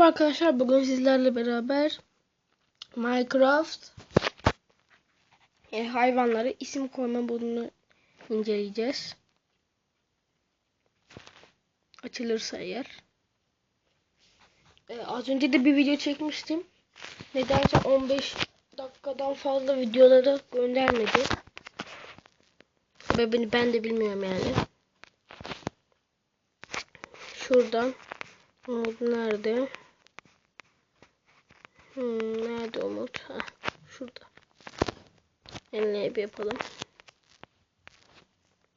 Merhaba arkadaşlar. Bugün sizlerle beraber Minecraft e, hayvanları isim koyma modunu inceleyeceğiz. Açılırsa eğer. E, az önce de bir video çekmiştim. Nedense 15 dakikadan fazla videoları göndermedi. Sebebini ben de bilmiyorum yani. Şuradan nerede? Hmm, nerede Umut? Heh, şurada. Eline bir yapalım.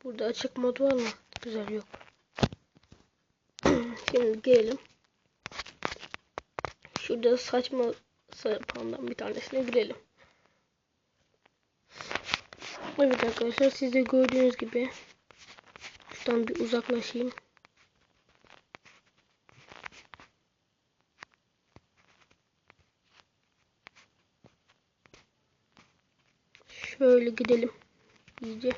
Burada açık mod var mı? Güzel yok. Şimdi gelelim. Şurada saçma sapandan bir tanesine girelim. Evet arkadaşlar siz de gördüğünüz gibi şuradan bir uzaklaşayım. Şöyle gidelim. İyice.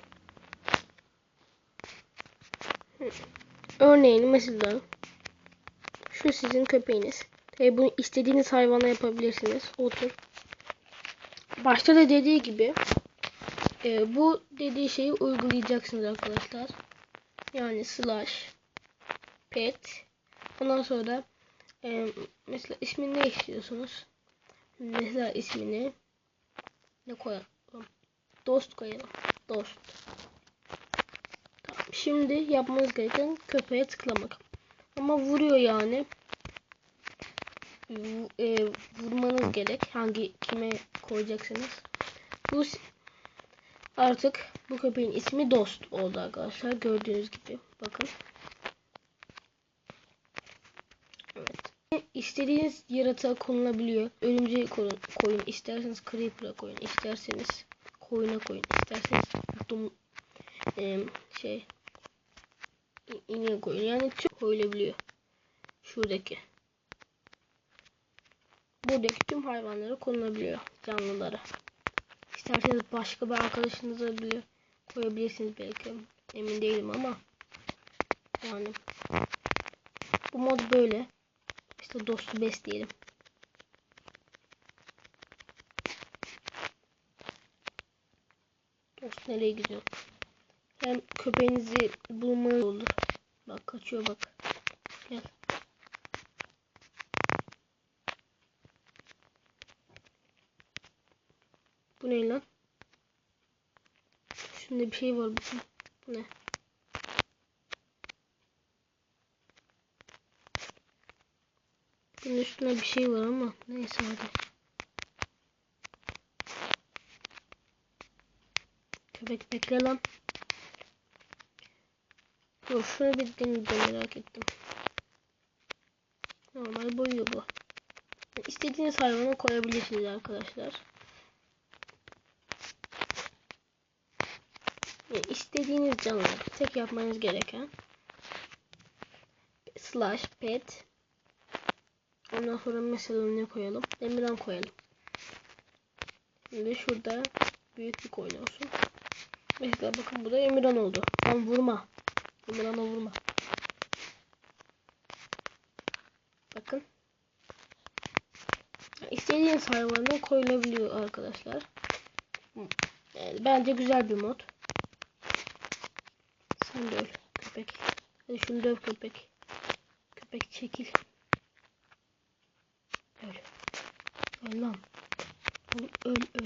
Örneğin mesela şu sizin köpeğiniz. Tabi bunu istediğiniz hayvana yapabilirsiniz. Otur. Başta da dediği gibi e, bu dediği şeyi uygulayacaksınız arkadaşlar. Yani slash pet ondan sonra e, mesela ismini ne istiyorsunuz? Mesela ismini ne koyalım? Dost koyalım. Dost. Tamam. Şimdi yapmanız gereken köpeğe tıklamak. Ama vuruyor yani. V e, vurmanız gerek. Hangi kime koyacaksınız. Bu artık bu köpeğin ismi Dost oldu arkadaşlar. Gördüğünüz gibi. Bakın. İstediğiniz yaratığa konulabiliyor. Örümceği koyun, koyun. İsterseniz Creeper'a koyun. İsterseniz koyuna koyun. İsterseniz dum e, şey ineğe koyun. Yani tüm koyulabiliyor. Şuradaki. Buradaki tüm hayvanlara konulabiliyor. Canlılara. İsterseniz başka bir arkadaşınıza bile koyabilirsiniz belki. Emin değilim ama. Yani. Bu mod böyle. İşte dostu besleyelim. Dost nereye gidiyor? Hem köpeğinizi bulmanız olur. Bak kaçıyor bak. Gel. Bu ne lan? Şunda bir şey var bakın. Bu ne? Bunun üstünde bir şey var ama neyse hadi. Köpek bekle lan. Dur şunu bir deneyeceğim merak ettim. Normal boyuyor bu. İstediğiniz hayvanı koyabilirsiniz arkadaşlar. İstediğiniz canlı tek yapmanız gereken slash pet Ondan sonra mesela ne koyalım? Emirhan koyalım. Şimdi şurada büyük bir koyun olsun. Mesela bakın bu da Emirhan oldu. Tam vurma. Emirhan'a vurma. Bakın. İstediğiniz hayvana koyulabiliyor arkadaşlar. Yani bence güzel bir mod. Sen de öl köpek. Hadi şunu döv köpek. Köpek çekil. Öl. Öl lan. Oğlum öl. Öl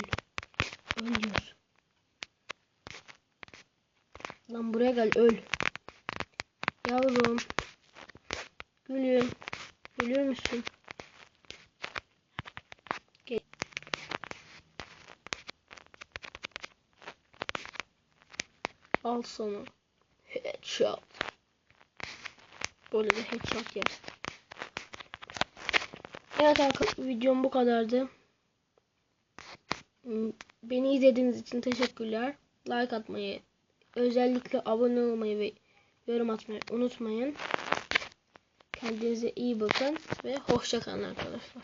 Lan buraya gel öl. Yavrum. Gülüm. Müsün? Gel. Al sana. Headshot. Böyle de headshot yersin. Evet arkadaşlar videom bu kadardı. Beni izlediğiniz için teşekkürler. Like atmayı, özellikle abone olmayı ve yorum atmayı unutmayın. Kendinize iyi bakın ve hoşçakalın arkadaşlar.